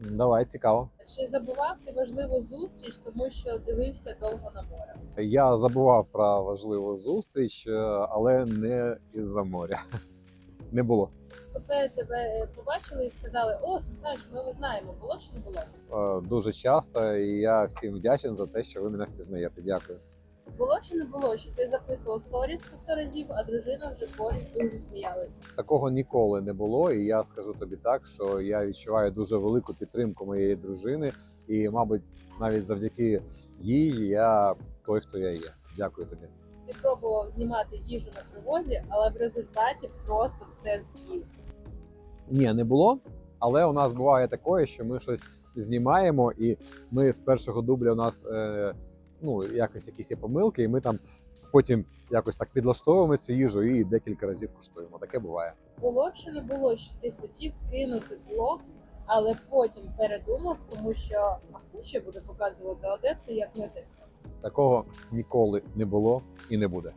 Давай, цікаво. Чи забував ти важливу зустріч, тому що дивився довго на море? Я забував про важливу зустріч, е, але не із-за моря. Не було. Коли тебе е, побачили і сказали, о, Сансач, ми вас знаємо, було чи не було? Е, Дуже часто, і я всім вдячний за те, що ви мене впізнаєте. Дякую. Було чи не було, що ти записував сторіс по сто разів, а дружина вже поруч дуже сміялася? Такого ніколи не було, і я скажу тобі так, що я відчуваю дуже велику підтримку моєї дружини, і, мабуть, навіть завдяки їй я той, хто я є. Дякую тобі. Ти пробував знімати їжу на привозі, але в результаті просто все з'їв. Ні, не було. Але у нас буває таке, що ми щось знімаємо, і ми з першого дубля у нас е, ну, якось якісь є помилки, і ми там потім якось так підлаштовуємо цю їжу і декілька разів куштуємо. Таке буває. Було чи не було, що ти хотів кинути блог, але потім передумав, тому що а хто ще буде показувати Одесу, як не ти? Такого ніколи не було і не буде.